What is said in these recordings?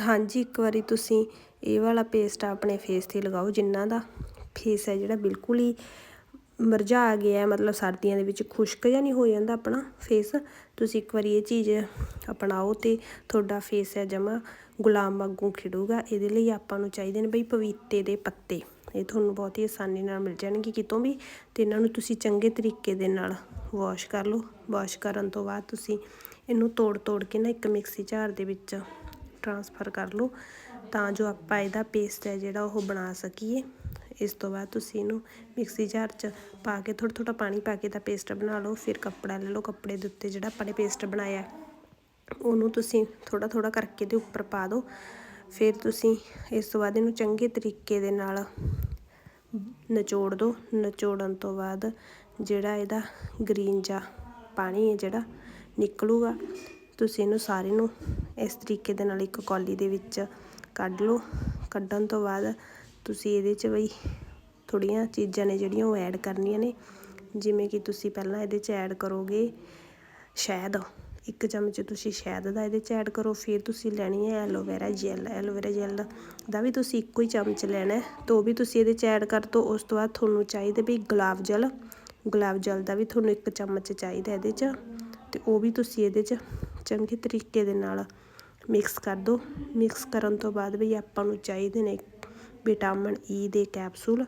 ਹਾਂਜੀ, ਇੱਕ ਵਾਰੀ ਤੁਸੀਂ ਇਹ ਵਾਲਾ ਪੇਸਟ ਆਪਣੇ ਫੇਸ ਤੇ ਲਗਾਓ ਜਿਨ੍ਹਾਂ ਦਾ ਫੇਸ ਹੈ ਜਿਹੜਾ ਬਿਲਕੁਲ ਹੀ ਮਰਝਾ ਗਿਆ ਮਤਲਬ ਸਰਦੀਆਂ ਦੇ ਵਿੱਚ ਖੁਸ਼ਕ ਜਿਹਾ ਨਹੀਂ ਹੋ ਜਾਂਦਾ ਆਪਣਾ ਫੇਸ ਤੁਸੀਂ ਇੱਕ ਵਾਰੀ ਇਹ ਚੀਜ਼ ਅਪਣਾਓ ਤੇ ਤੁਹਾਡਾ ਫੇਸ ਹੈ ਜਮਾ ਗੁਲਾਮ ਵਾਂਗੂ ਖਿੜੂਗਾ। ਇਹਦੇ ਲਈ ਆਪਾਂ ਨੂੰ ਚਾਹੀਦੇ ਨੇ ਬਈ ਪਪੀਤੇ ਦੇ ਪੱਤੇ। ਇਹ ਤੁਹਾਨੂੰ ਬਹੁਤ ਹੀ ਆਸਾਨੀ ਨਾਲ ਮਿਲ ਜਾਣਗੇ ਕਿਤੋਂ ਵੀ ਤੇ ਇਹਨਾਂ ਨੂੰ ਤੁਸੀਂ ਚੰਗੇ ਤਰੀਕੇ ਦੇ ਨਾਲ ਵਾਸ਼ ਕਰ ਲਓ। ਵਾਸ਼ ਕਰਨ ਤੋਂ ਬਾਅਦ ਤੁਸੀਂ ਇਹਨੂੰ ਤੋੜ ਤੋੜ ਕੇ ਨਾ ਇੱਕ ਮਿਕਸੀ ਝਾਰ ਦੇ ਵਿੱਚ ਟਰਾਂਸਫਰ ਕਰ ਲਓ ਤਾਂ ਜੋ ਆਪਾਂ ਇਹਦਾ ਪੇਸਟ ਹੈ ਜਿਹੜਾ ਉਹ ਬਣਾ ਸਕੀਏ। ਇਸ ਤੋਂ ਬਾਅਦ ਤੁਸੀਂ ਇਹਨੂੰ ਮਿਕਸੀ ਜ਼ਾਰ 'ਚ ਪਾ ਕੇ ਥੋੜ੍ਹਾ ਥੋੜ੍ਹਾ ਪਾਣੀ ਪਾ ਕੇ ਤਾਂ ਪੇਸਟ ਬਣਾ ਲਓ, ਫਿਰ ਕੱਪੜਾ ਲੈ ਲਓ ਕੱਪੜੇ ਦੇ ਉੱਤੇ ਜਿਹੜਾ ਆਪਾਂ ਨੇ ਪੇਸਟ ਬਣਾਇਆ। ਉਹਨੂੰ ਤੁਸੀਂ ਥੋੜ੍ਹਾ ਥੋੜ੍ਹਾ ਕਰਕੇ ਦੇ ਉੱਪਰ ਪਾ ਦਿਓ। ਫਿਰ ਤੁਸੀਂ ਇਸ ਤੋਂ ਬਾਅਦ ਇਹਨੂੰ ਚੰਗੇ ਤਰੀਕੇ ਦੇ ਨਾਲ ਨਿਚੋੜ ਦਿਓ। ਨਿਚੋੜਨ ਤੋਂ ਬਾਅਦ ਜਿਹੜਾ ਇਹਦਾ ਗ੍ਰੀਨ ਜਾਂ ਪਾਣੀ ਹੈ ਜਿਹੜਾ ਨਿਕਲੂਗਾ। ਤੁਸੀਂ ਇਹਨੂੰ ਸਾਰੇ ਨੂੰ ਇਸ ਤਰੀਕੇ ਦੇ ਨਾਲ ਇੱਕ ਕੌਲੀ ਦੇ ਵਿੱਚ ਕੱਢ ਲਓ। ਕੱਢਣ ਤੋਂ ਬਾਅਦ ਤੁਸੀਂ ਇਹਦੇ 'ਚ ਬਈ ਥੋੜ੍ਹੀਆਂ ਚੀਜ਼ਾਂ ਨੇ ਜਿਹੜੀਆਂ ਉਹ ਐਡ ਕਰਨੀਆਂ ਨੇ। ਜਿਵੇਂ ਕਿ ਤੁਸੀਂ ਪਹਿਲਾਂ ਇਹਦੇ 'ਚ ਐਡ ਕਰੋਗੇ ਸ਼ਹਿਦ, ਇੱਕ ਚਮਚ ਤੁਸੀਂ ਸ਼ਹਿਦ ਦਾ ਇਹਦੇ 'ਚ ਐਡ ਕਰੋ, ਫਿਰ ਤੁਸੀਂ ਲੈਣੀ ਹੈ aloe vera gel. Aloe vera gel ਦਾ ਵੀ ਤੁਸੀਂ ਇੱਕੋ ਹੀ ਚਮਚ ਲੈਣਾ ਤੋਂ ਵੀ ਤੁਸੀਂ ਇਹਦੇ 'ਚ ਐਡ ਕਰ ਦਿਓ ਉਸ ਤੋਂ ਬਾਅਦ ਤੁਹਾਨੂੰ ਚਾਹੀਦਾ ਵੀ ਗੁਲਾਬ ਜਲ ਗੁਲਾਬ ਜਲ ਦਾ ਵੀ ਤੁਹਾਨੂੰ ਇੱਕ ਚਮਚ ਚਾਹੀਦਾ ਇਹਦੇ 'ਚ, ਤੇ ਉਹ ਵੀ ਤੁਸੀਂ ਇਹਦੇ 'ਚ ਚੰਗੇ ਤਰੀਕੇ ਦੇ ਨਾਲ ਮਿਕਸ ਕਰ ਦਿਓ ਮਿਕਸ ਕਰਨ ਤੋਂ ਬਾਅਦ ਵੀ ਆਪਾਂ ਨੂੰ ਚਾਹੀਦੇ ਨੇ ਵਿਟਾਮਿਨ ਈ e ਦੇ ਕੈਪਸੂਲ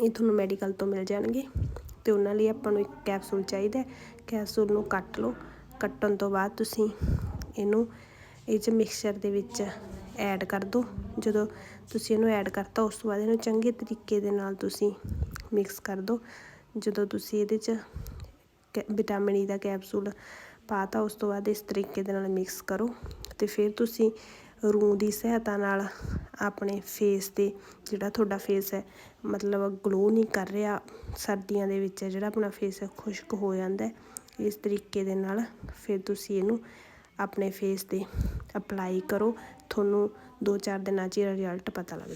ਇਹ ਤੁਹਾਨੂੰ ਮੈਡੀਕਲ ਤੋਂ ਮਿਲ ਜਾਣਗੇ। ਤੇ ਉਹਨਾਂ ਲਈ ਆਪਾਂ ਨੂੰ ਇੱਕ ਕੈਪਸੂਲ ਚਾਹੀਦਾ ਕੈਪਸੂਲ ਨੂੰ ਕੱਟ ਲਓ। ਕੱਟਣ ਤੋਂ ਬਾਅਦ ਤੁਸੀਂ ਇਹਨੂੰ ਇਹ 'ਚ ਮਿਕਸਚਰ ਦੇ ਵਿੱਚ ਐਡ ਕਰ ਦਿਓ ਜਦੋਂ ਤੁਸੀਂ ਇਹਨੂੰ ਐਡ ਕਰਤਾ, ਉਸ ਤੋਂ ਬਾਅਦ ਇਹਨੂੰ ਚੰਗੇ ਤਰੀਕੇ ਦੇ ਨਾਲ ਤੁਸੀਂ ਮਿਕਸ ਕਰ ਦਿਓ ਜਦੋਂ ਤੁਸੀਂ ਇਹਦੇ 'ਚ ਵਿਟਾਮਿਨ ਈ e ਦਾ ਕੈਪਸੂਲ ਪਾਤਾ, ਉਸ ਤੋਂ ਬਾਅਦ ਇਸ ਤਰੀਕੇ ਦੇ ਨਾਲ ਮਿਕਸ ਕਰੋ ਤੇ ਫਿਰ ਤੁਸੀਂ ਰੂੰ ਦੀ ਸਹਾਇਤਾ ਨਾਲ ਆਪਣੇ ਫੇਸ 'ਤੇ ਜਿਹੜਾ ਤੁਹਾਡਾ ਫੇਸ ਹੈ, ਮਤਲਬ ਗਲੋ ਨਹੀਂ ਕਰ ਰਿਹਾ, ਸਰਦੀਆਂ ਦੇ ਵਿੱਚ ਜਿਹੜਾ ਆਪਣਾ ਫੇਸ ਹੈ ਖੁਸ਼ਕ ਹੋ ਜਾਂਦਾ ਇਸ ਤਰੀਕੇ ਦੇ ਨਾਲ ਫਿਰ ਤੁਸੀਂ ਇਹਨੂੰ ਆਪਣੇ ਫੇਸ 'ਤੇ ਅਪਲਾਈ ਕਰੋ, ਤੁਹਾਨੂੰ ਦੋ ਚਾਰ ਦਿਨਾਂ 'ਚ ਰਿਜ਼ਲਟ ਪਤਾ ਲੱਗ